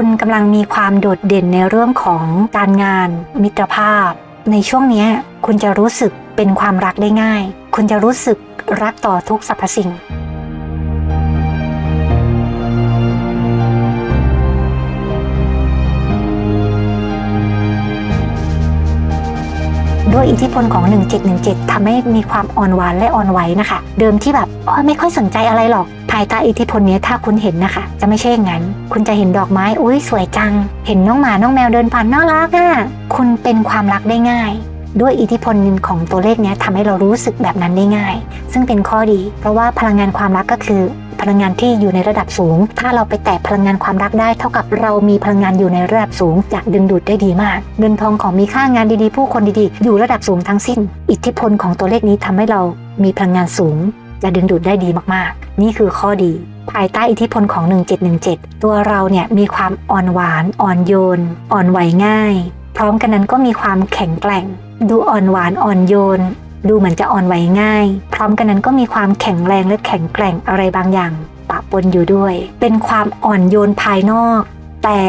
คุณกำลังมีความโดดเด่นในเรื่องของการงาน มิตรภาพ ในช่วงนี้คุณจะรู้สึกเป็นความรักได้ง่าย คุณจะรู้สึกรักต่อทุกสรรพสิ่งด้วยอิทธิพลของ 1717ทำให้มีความอ่อนหวานและอ่อนไหวนะคะ เดิมที่แบบไม่ค่อยสนใจอะไรหรอกายใต้อิทธิพลนี้ถ้าคุณเห็นนะคะ จะไม่ใช่อย่างนั้น คุณจะเห็นดอกไม้อุ้ยสวยจัง เห็นน้องหมาน้องแมวเดินผ่านน่ารักอะ่ะคุณเป็นความรักได้ง่าย ด้วยอิทธิพลของตัวเลขนี้ทำให้เรารู้สึกแบบนั้นได้ง่าย ซึ่งเป็นข้อดี เพราะว่าพลังงานความรักก็คือพลังงานที่อยู่ในระดับสูง ถ้าเราไปแตะพลังงานความรักได้ เท่ากับเรามีพลังงานอยู่ในระดับสูงจะดึงดูดได้ดีมาก เงินทองของมีค่างานดีๆ ผู้คนดีๆ อยู่ระดับสูงทั้งสิ้น อิทธิพลของตัวเลขนี้ทำให้เรามีพลังงานสูง จะดึงดูดได้ดีมากๆ นี่คือข้อดี ภายใต้อิทธิพลของ 1717 ตัวเราเนี่ยมีความอ่อนหวาน อ่อนโยน อ่อนไหวง่าย พร้อมกันนั้นก็มีความแข็งแกร่ง ดูอ่อนหวานอ่อนโยน ดูเหมือนจะอ่อนไหวง่าย พร้อมกันนั้นก็มีความแข็งแรงและแข็งแกร่งอะไรบางอย่างปะปนอยู่ด้วย เป็นความอ่อนโยนภายนอก แต่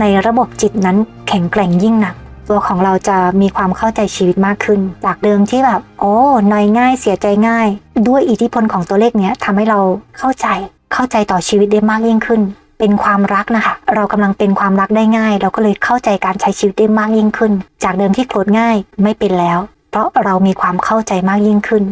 ในระบบจิตนั้นแข็งแกร่งยิ่งหนัก ตัวของเราจะมีความเข้าใจชีวิตมากขึ้น จากเดิมที่แบบ โอ้นอยง่ายเสียใจง่าย ด้วยอิทธิพลของตัวเลขเนี้ยทำให้เราเข้าใจเข้าใจต่อชีวิตได้มากยิ่งขึ้น เป็นความรักนะคะ เรากำลังเป็นความรักได้ง่าย เราก็เลยเข้าใจการใช้ชีวิตได้มากยิ่งขึ้น จากเดิมที่โกรธง่ายไม่เป็นแล้ว เพราะเรามีความเข้าใจมากยิ่งขึ้น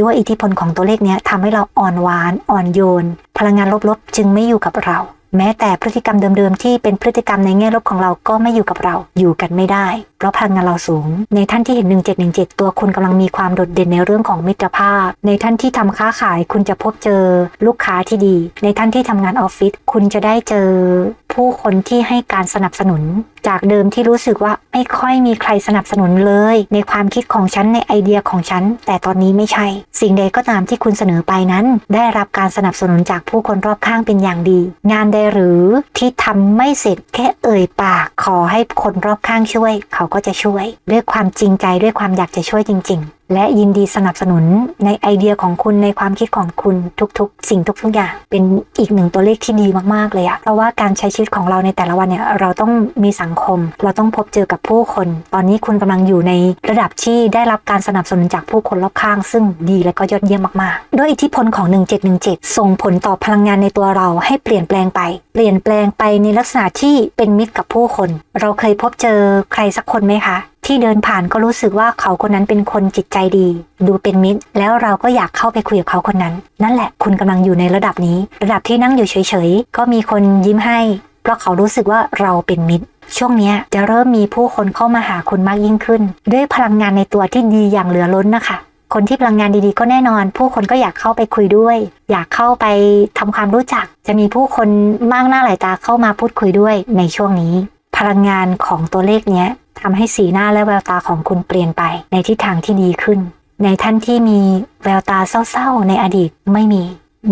ด้วยอิทธิพลของตัวเลขเนี้ยทำให้เราอ่อนหวาน อ่อนโยน พลังงานลบๆ จึงไม่อยู่กับเรา แม้แต่พฤติกรรมเดิมๆ ที่เป็นพฤติกรรมในแง่ลบของเราก็ไม่อยู่กับเรา อยู่กันไม่ได้ เพราะพลังงานเราสูง ในท่านที่เห็น 1717 ตัวคุณกำลังมีความโดดเด่นในเรื่องของมิตรภาพ ในท่านที่ทำค้าขายคุณจะพบเจอลูกค้าที่ดี ในท่านที่ทำงานออฟฟิศคุณจะได้เจอ ผู้คนที่ให้การสนับสนุน จากเดิมที่รู้สึกว่าไม่ค่อยมีใครสนับสนุนเลย ในความคิดของฉันในไอเดียของฉัน แต่ตอนนี้ไม่ใช่ สิ่งใดก็ตามที่คุณเสนอไปนั้น ได้รับการสนับสนุนจากผู้คนรอบข้างเป็นอย่างดี งานใดหรือที่ทำไม่เสร็จแค่เอ่ยปาก ขอให้คนรอบข้างช่วย เขาก็จะช่วย ด้วยความจริงใจด้วยความอยากจะช่วยจริง ๆ และยินดีสนับสนุนในไอเดียของคุณในความคิดของคุณทุกๆ สิ่งทุกๆอย่าง เป็นอีกหนึ่งตัวเลขที่ดีมากๆเลยอะเพราะว่าการใช้ชีวิตของเราในแต่ละวันเนี่ยเราต้องมีสังคม เราต้องพบเจอกับผู้คน ตอนนี้คุณกำลังอยู่ในระดับที่ได้รับการสนับสนุนจากผู้คนรอบข้าง ซึ่งดีและก็ยอดเยี่ยมมากๆ ด้วยอิทธิพลของ 1717 ส่งผลต่อพลังงานในตัวเราให้เปลี่ยนแปลงไป เปลี่ยนแปลงไปในลักษณะที่เป็นมิตรกับผู้คน เราเคยพบเจอใครสักคนไหมคะ ที่เดินผ่านก็รู้สึกว่าเขาคนนั้นเป็นคนจิตใจดี ดูเป็นมิตร แล้วเราก็อยากเข้าไปคุยกับเขาคนนั้น นั่นแหละคุณกำลังอยู่ในระดับนี้ ระดับที่นั่งอยู่เฉยๆ ก็มีคนยิ้มให้ เพราะเขารู้สึกว่าเราเป็นมิตรช่วงนี้จะเริ่มมีผู้คนเข้ามาหาคุณมากยิ่งขึ้น ด้วยพลังงานในตัวที่ดีอย่างเหลือล้นนะคะ คนที่พลังงานดีๆก็แน่นอน ผู้คนก็อยากเข้าไปคุยด้วย อยากเข้าไปทำความรู้จัก จะมีผู้คนมากหน้าหลายตาเข้ามาพูดคุยด้วยในช่วงนี้ พลังงานของตัวเลขเนี้ย ทำให้สีหน้าและแววตาของคุณเปลี่ยนไปในทิศทางที่ดีขึ้น ในท่านที่มีแววตาเศร้าๆ ในอดีตไม่มี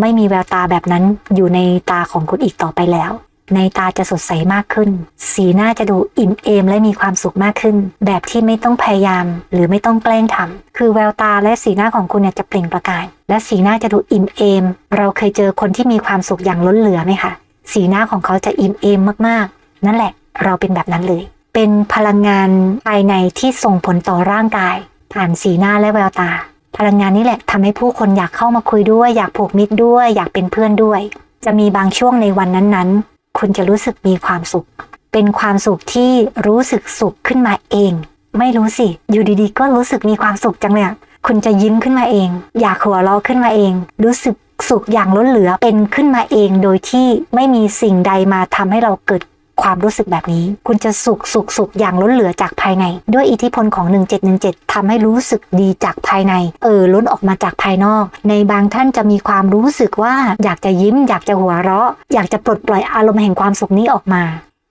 ไม่มีแววตาแบบนั้นอยู่ในตาของคุณอีกต่อไปแล้ว ในตาจะสดใสมากขึ้น สีหน้าจะดูอิ่มเอมและมีความสุขมากขึ้น แบบที่ไม่ต้องพยายาม หรือไม่ต้องแกล้งทำคือแววตาและสีหน้าของคุณเนี่ยจะเปล่งประกาย และสีหน้าจะดูอิ่มเอม เราเคยเจอคนที่มีความสุขอย่างล้นเหลือไหมคะสีหน้าของเขาจะอิ่มเอมมากๆ นั่นแหละ เราเป็นแบบนั้นเลย เป็นพลังงานภายในที่ส่งผลต่อร่างกาย ผ่านสีหน้าและแววตา พลังงานนี้แหละทำให้ผู้คนอยากเข้ามาคุยด้วย อยากผูกมิตรด้วย อยากเป็นเพื่อนด้วย จะมีบางช่วงในวันนั้นๆ คุณจะรู้สึกมีความสุข เป็นความสุขที่รู้สึกสุขขึ้นมาเอง ไม่รู้สิ อยู่ดีๆ ก็รู้สึกมีความสุขจังเลยคุณจะยิ้มขึ้นมาเอง อยากหัวเราะขึ้นมาเอง รู้สึกสุขอย่างล้นเหลือเป็นขึ้นมาเองโดยที่ไม่มีสิ่งใดมาทำให้เราเกิด ความรู้สึกแบบนี้ คุณจะสุขสุขสุขอย่างล้นเหลือจากภายใน ด้วยอิทธิพลของ 1717ทำให้รู้สึกดีจากภายใน เออล้นออกมาจากภายนอก ในบางท่านจะมีความรู้สึกว่าอยากจะยิ้ม อยากจะหัวเราะ อยากจะปลดปล่อยอารมณ์แห่งความสุขนี้ออกมา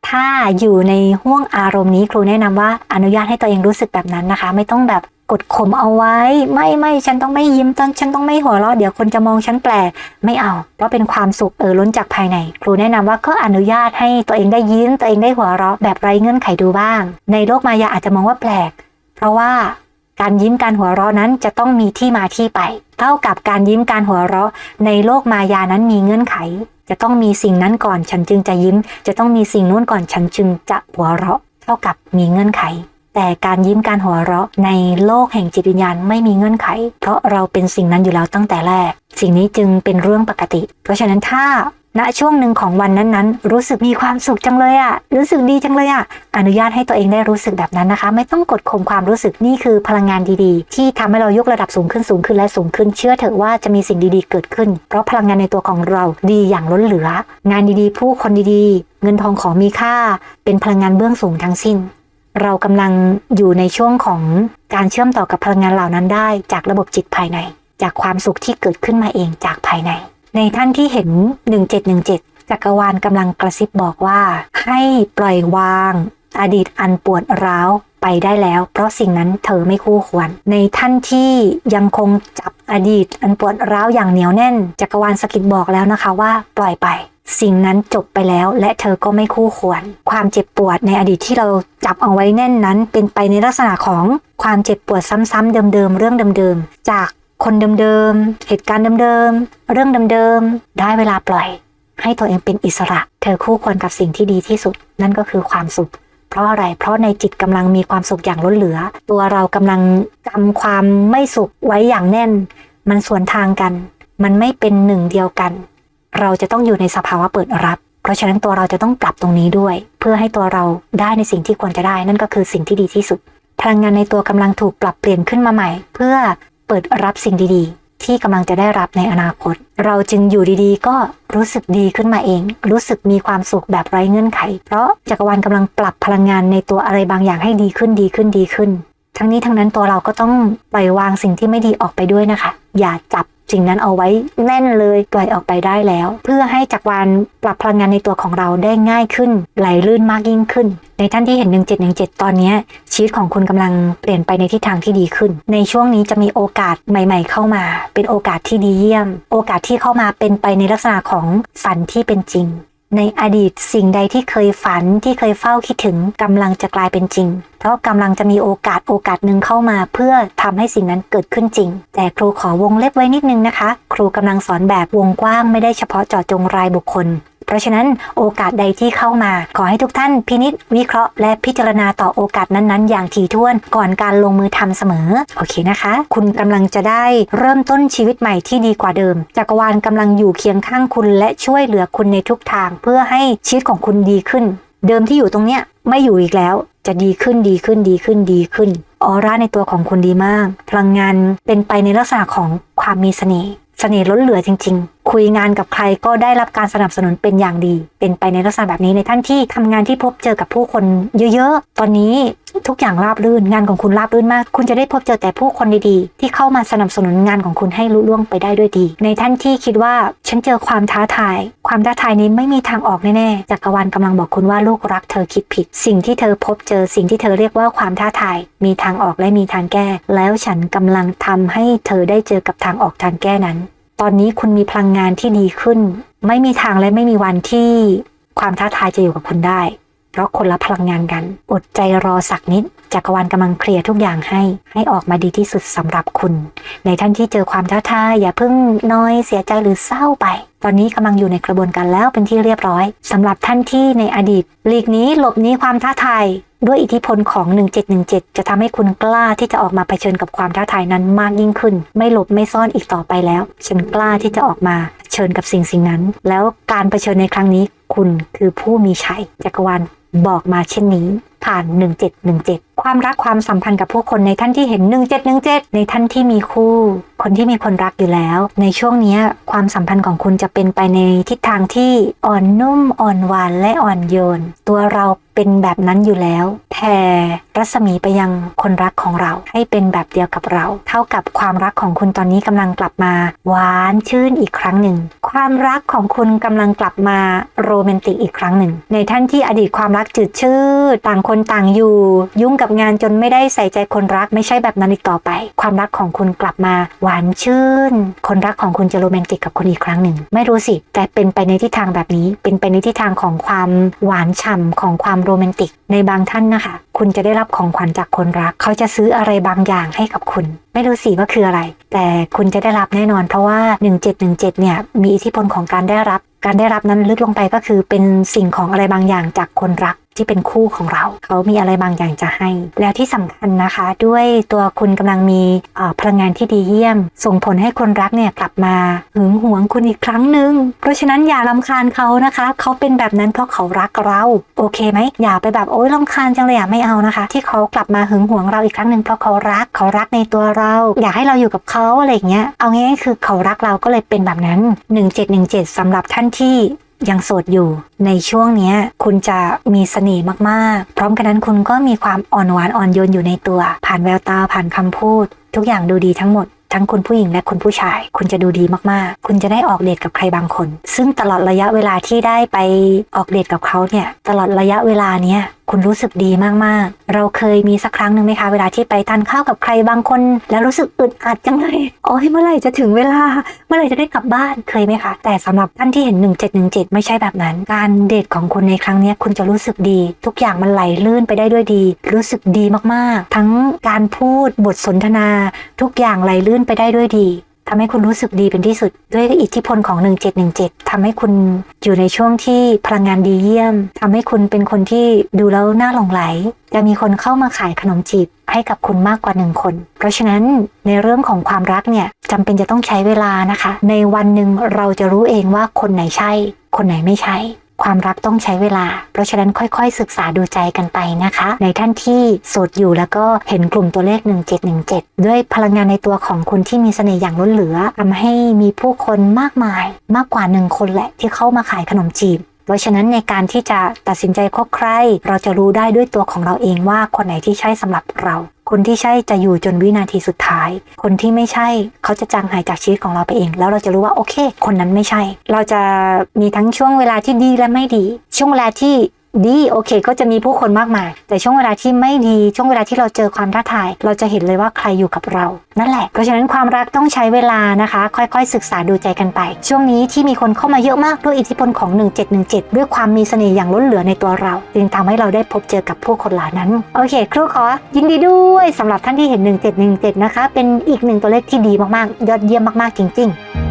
ถ้าอยู่ในห่วงอารมณ์นี้ครูแนะนำว่าอนุญาตให้ตัวเองรู้สึกแบบนั้นนะคะ ไม่ต้องแบบ กดข่มเอาไว้ ไม่ไม่ฉันต้องไม่ยิ้มตอนฉันต้องไม่หัวเราะเดี๋ยวคนจะมองฉันแปลกไม่เอา เพราะเป็นความสุขเออล้นจากภายใน ครูแนะนำว่าก็อนุญาตให้ตัวเองได้ยิ้มตัวเองได้หัวเราะแบบไร้เงื่อนไขดูบ้าง ในโลกมายาอาจจะมองว่าแปลก เพราะว่าการยิ้มการหัวเราะนั้นจะต้องมีที่มาที่ไป เท่ากับการยิ้มการหัวเราะ ในโลกมายานั้นมีเงื่อนไข จะต้องมีสิ่งนั้นก่อนฉันจึงจะยิ้ม จะต้องมีสิ่งนู้นก่อนฉันจึงจะหัวเราะ เท่ากับมีเงื่อนไข แต่การยิ้มการหัวเราะในโลกแห่งจิตวิญญาณไม่มีเงื่อนไข เพราะเราเป็นสิ่งนั้นอยู่แล้วตั้งแต่แรก สิ่งนี้จึงเป็นเรื่องปกติ เพราะฉะนั้นถ้าณช่วงหนึ่งของวันนั้นๆ รู้สึกมีความสุขจังเลยอะรู้สึกดีจังเลยอะอนุญาตให้ตัวเองได้รู้สึกแบบนั้นนะคะ ไม่ต้องกดข่มความรู้สึกนี่คือพลังงานดีๆ ที่ทำให้เรายกระดับสูงขึ้นสูงขึ้นและสูงขึ้น เชื่อเถอะว่าจะมีสิ่งดีๆเกิดขึ้น เพราะพลังงานในตัวของเราดีอย่างล้นเหลือ งานดีๆ ผู้คนดีๆ เงินทองของมีค่า เป็นพลังงานเบื้องสูงทั้งสิ้น เรากำลังอยู่ในช่วงของการเชื่อมต่อกับพลังงานเหล่านั้นได้ จากระบบจิตภายใน จากความสุขที่เกิดขึ้นมาเองจากภายใน ในท่านที่เห็น 1717 จักรวาลกำลังกระซิบบอกว่า ให้ปล่อยวาง อดีตอันปวดร้าวไปได้แล้ว เพราะสิ่งนั้นเธอไม่คู่ควร ในท่านที่ยังคงจับอดีตอันปวดร้าวอย่างเหนียวแน่น จักรวาลสกิดบอกแล้วนะคะว่า ปล่อยไป สิ่งนั้นจบไปแล้วและเธอก็ไม่คู่ควร ความเจ็บปวดในอดีตที่เราจับเอาไว้แน่นนั้น เป็นไปในลักษณะของความเจ็บปวดซ้ำๆเดิมๆเรื่องเดิมๆจากคนเดิมๆเหตุการณ์เดิมๆเรื่องเดิมๆได้เวลาปล่อย ให้ตัวเองเป็นอิสระ เธอคู่ควรกับสิ่งที่ดีที่สุด นั่นก็คือความสุขเพราะอะไร เพราะในจิตกำลังมีความสุขอย่างล้นเหลือ ตัวเรากำลังกำความไม่สุขไว้อย่างแน่น มันสวนทางกัน มันไม่เป็นหนึ่งเดียวกัน เราจะต้องอยู่ในสภาวะเปิดรับ เพราะฉะนั้นตัวเราจะต้องปรับตรงนี้ด้วย เพื่อให้ตัวเราได้ในสิ่งที่ควรจะได้ นั่นก็คือสิ่งที่ดีที่สุดพลังงานในตัวกำลังถูกปรับเปลี่ยนขึ้นมาใหม่ เพื่อเปิดรับสิ่งดีๆ ที่กำลังจะได้รับในอนาคต เราจึงอยู่ดีๆ ก็รู้สึกดีขึ้นมาเอง รู้สึกมีความสุขแบบไร้เงื่อนไข เพราะจักรวาลกำลังปรับพลังงานในตัวอะไรบางอย่างให้ดีขึ้นดีขึ้นดีขึ้น ทั้งนี้ทั้งนั้นตัวเราก็ต้องปล่อยวางสิ่งที่ไม่ดีออกไปด้วยนะคะ อย่าจับ สิ่งนั้นเอาไว้แน่นเลยปล่อยออกไปได้แล้ว เพื่อให้จักรวาลปรับพลังงานในตัวของเราได้ง่ายขึ้น ไหลลื่นมากยิ่งขึ้น ในท่านที่เห็น 1717 ตอนนี้ชีวิตของคุณกำลังเปลี่ยนไปในทิศทางที่ดีขึ้น ในช่วงนี้จะมีโอกาสใหม่ ๆ เข้ามา เป็นโอกาสที่ดีเยี่ยม โอกาสที่เข้ามาเป็นไปในลักษณะของฝันที่เป็นจริง ในอดีตสิ่งใดที่เคยฝันที่เคยเฝ้าคิดถึงกำลังจะกลายเป็นจริง เพราะกำลังจะมีโอกาสโอกาสหนึ่งเข้ามา เพื่อทำให้สิ่งนั้นเกิดขึ้นจริง แต่ครูขอวงเล็บไว้นิดนึงนะคะ ครูกำลังสอนแบบวงกว้างไม่ได้เฉพาะเจาะจงรายบุคคล เพราะฉะนั้นโอกาสใดที่เข้ามา ขอให้ทุกท่านพินิจวิเคราะห์และพิจารณาต่อโอกาสนั้นๆ อย่างถี่ถ้วนก่อนการลงมือทำเสมอ โอเคนะคะ คุณกำลังจะได้เริ่มต้นชีวิตใหม่ที่ดีกว่าเดิม จักรวาลกำลังอยู่เคียงข้างคุณและช่วยเหลือคุณในทุกทาง เพื่อให้ชีวิตของคุณดีขึ้น เดิมที่อยู่ตรงเนี้ยไม่อยู่อีกแล้วจะดีขึ้นดีขึ้นดีขึ้นดีขึ้น ออร่าในตัวของคุณดีมาก พลังงานเป็นไปในลักษณะของความมีเสน่ห์เสน่ห์ล้นเหลือจริง ๆ คุยงานกับใครก็ได้รับการสนับสนุนเป็นอย่างดี เป็นไปในลักษณะแบบนี้ในท่านที่ทำงานที่พบเจอกับผู้คนเยอะๆ ตอนนี้ทุกอย่างราบรื่นงานของคุณราบรื่นมาก คุณจะได้พบเจอแต่ผู้คนดีๆ ที่เข้ามาสนับสนุนงานของคุณให้ลุล่วงไปได้ด้วยดี ในท่านที่คิดว่าฉันเจอความท้าทาย ความท้าทายนี้ไม่มีทางออกแน่ๆจักรวาลกำลังบอกคุณว่าลูกรักเธอคิดผิด สิ่งที่เธอพบเจอสิ่งที่เธอเรียกว่าความท้าทาย มีทางออกและมีทางแก้ แล้วฉันกำลังทำให้เธอได้เจอกับทางออกทางแก้นั้น ตอนนี้คุณมีพลังงานที่ดีขึ้น ไม่มีทางและไม่มีวันที่ความท้าทายจะอยู่กับคุณได้ เพราะคนละพลังงานกัน อดใจรอสักนิด จักรวาลกำลังเคลียร์ทุกอย่างให้ ให้ออกมาดีที่สุดสำหรับคุณ ในท่านที่เจอความท้าทายอย่าเพิ่งน้อยเสียใจหรือเศร้าไป ตอนนี้กำลังอยู่ในกระบวนการแล้วเป็นที่เรียบร้อยสำหรับท่านที่ในอดีตหลีกหนี้หลบหนี้ความท้าทายด้วยอิทธิพลของ 1717 จะทำให้คุณกล้าที่จะออกมาเผชิญกับความท้าทายนั้นมากยิ่งขึ้น ไม่หลบไม่ซ่อนอีกต่อไปแล้ว ฉันกล้าที่จะออกมาเผชิญกับสิ่งสิ่งนั้น แล้วการเผชิญในครั้งนี้คุณคือผู้มีชัยจักรวาล บอกมาเช่นนี้ ผ่าน 1717 ความรักความสัมพันธ์กับผู้คนในท่านที่เห็น 1717 ในท่านที่มีคู่ คนที่มีคนรักอยู่แล้ว ในช่วงนี้ความสัมพันธ์ของคุณจะเป็นไปในทิศทางที่อ่อนนุ่มอ่อนหวานและอ่อนโยน ตัวเราเป็นแบบนั้นอยู่แล้วแผ่รัศมีไปยังคนรักของเราให้เป็นแบบเดียวกับเรา เท่ากับความรักของคุณตอนนี้กำลังกลับมา หวานชื่นอีกครั้งหนึ่ง ความรักของคุณกำลังกลับมาโรแมนติกอีกครั้งหนึ่ง ในท่านที่อดีตความรักจืดชืดต่างคนคนต่างอยู่ ยุ่งกับงานจนไม่ได้ใส่ใจคนรักไม่ใช่แบบนั้นอีกต่อไป ความรักของคุณกลับมาหวานชื่น คนรักของคุณจะโรแมนติกกับคุณอีกครั้งหนึ่ง ไม่รู้สิ แต่เป็นไปในทิศทางแบบนี้ เป็นไปในทิศทางของความหวานฉ่ำของความโรแมนติก ในบางท่านนะคะ คุณจะได้รับของขวัญจากคนรัก เขาจะซื้ออะไรบางอย่างให้กับคุณ ไม่รู้สิว่าคืออะไร แต่คุณจะได้รับแน่นอน เพราะว่า 1717 เนี่ย มีอิทธิพลของการได้รับ การได้รับนั้นลึกลงไปก็คือเป็นสิ่งของอะไรบางอย่างจากคนรัก ที่เป็นคู่ของเรา เขามีอะไรบางอย่างจะให้ แล้วที่สำคัญนะคะ ด้วยตัวคุณกำลังมีพลังงานที่ดีเยี่ยม ส่งผลให้คนรักเนี่ยกลับมาหึงหวงคุณอีกครั้งหนึ่งเพราะฉะนั้นอย่าลำคาญเขานะคะ เขาเป็นแบบนั้นเพราะเขารักเราโอเคไหมอย่าไปแบบโอ๊ยลำคาญจังเลยอะไม่เอานะคะ ที่เขากลับมาหึงหวงเราอีกครั้งหนึ่งเพราะเขารักเขารักในตัวเรา อยากให้เราอยู่กับเขาอะไรอย่างเงี้ยเอาง่ายๆคือเขารักเราก็เลยเป็นแบบนั้น 1717สำหรับท่านที่ ยังโสดอยู่ ในช่วงนี้คุณจะมีเสน่ห์มากๆ พร้อมกันนั้นคุณก็มีความอ่อนหวานอ่อนโยนอยู่ในตัว ผ่านแววตาผ่านคำพูด ทุกอย่างดูดีทั้งหมดทั้งคุณผู้หญิงและคุณผู้ชาย คุณจะดูดีมากๆ คุณจะได้ออกเดทกับใครบางคน ซึ่งตลอดระยะเวลาที่ได้ไปออกเดทกับเขาเนี่ย ตลอดระยะเวลาเนี้ย คุณรู้สึกดีมากๆ เราเคยมีสักครั้งหนึ่งไหมคะ เวลาที่ไปทานข้าวกับใครบางคน แล้วรู้สึกอึดอัดจังเลยโอ้ยเมื่อไหร่จะถึงเวลา เมื่อไหร่จะได้กลับบ้านเคยไหมคะ แต่สำหรับท่านที่เห็น 1717 ไม่ใช่แบบนั้น การเดทของคุณในครั้งนี้คุณจะรู้สึกดี ทุกอย่างมันไหลลื่นไปได้ด้วยดี รู้สึกดีมากๆ ทั้งการพูดบทสนทนา ทุกอย่างไหลลื่นไปได้ด้วยดี ทำให้คุณรู้สึกดีเป็นที่สุด ด้วยอิทธิพลของ 1717ทำให้คุณอยู่ในช่วงที่พลังงานดีเยี่ยมทำให้คุณเป็นคนที่ดูแล้วน่าหลงไหล จะมีคนเข้ามาขายขนมจีบให้กับคุณมากกว่าหนึ่งคน เพราะฉะนั้นในเรื่องของความรักเนี่ยจำเป็นจะต้องใช้เวลานะคะ ในวันหนึ่งเราจะรู้เองว่าคนไหนใช่ คนไหนไม่ใช่ ความรักต้องใช้เวลา เพราะฉะนั้นค่อยๆ ศึกษาดูใจกันไปนะคะ ในท่านที่โสดอยู่แล้วก็เห็นกลุ่มตัวเลข 1717 ด้วยพลังงานในตัวของคุณที่มีเสน่ห์อย่างล้นเหลือทำให้มีผู้คนมากมายมากกว่าหนึ่งคนแหละที่เข้ามาขายขนมจีบเพราะฉะนั้นในการที่จะตัดสินใจคบใคร เราจะรู้ได้ด้วยตัวของเราเองว่าคนไหนที่ใช่สำหรับเรา คนที่ใช่จะอยู่จนวินาทีสุดท้าย คนที่ไม่ใช่เขาจะจางหายจากชีวิตของเราไปเอง แล้วเราจะรู้ว่าโอเค คนนั้นไม่ใช่ เราจะมีทั้งช่วงเวลาที่ดีและไม่ดี ช่วงเวลาที่ ดีโอเค ก็จะมีผู้คนมากมาย แต่ช่วงเวลาที่ไม่ดีช่วงเวลาที่เราเจอความท้าทาย เราจะเห็นเลยว่าใครอยู่กับเรา นั่นแหละ เพราะฉะนั้นความรักต้องใช้เวลานะคะ ค่อยๆ ศึกษาดูใจกันไป ช่วงนี้ที่มีคนเข้ามาเยอะมากด้วยอิทธิพลของ 1717 ด้วยความมีเสน่ห์อย่างล้นเหลือในตัวเรา จึงทำให้เราได้พบเจอกับผู้คนเหล่านั้น โอเค ครูขอยินดีด้วยสำหรับท่านที่เห็น 1717 นะคะ เป็นอีกหนึ่งตัวเลขที่ดีมากๆ ยอดเยี่ยมมากๆจริง ๆ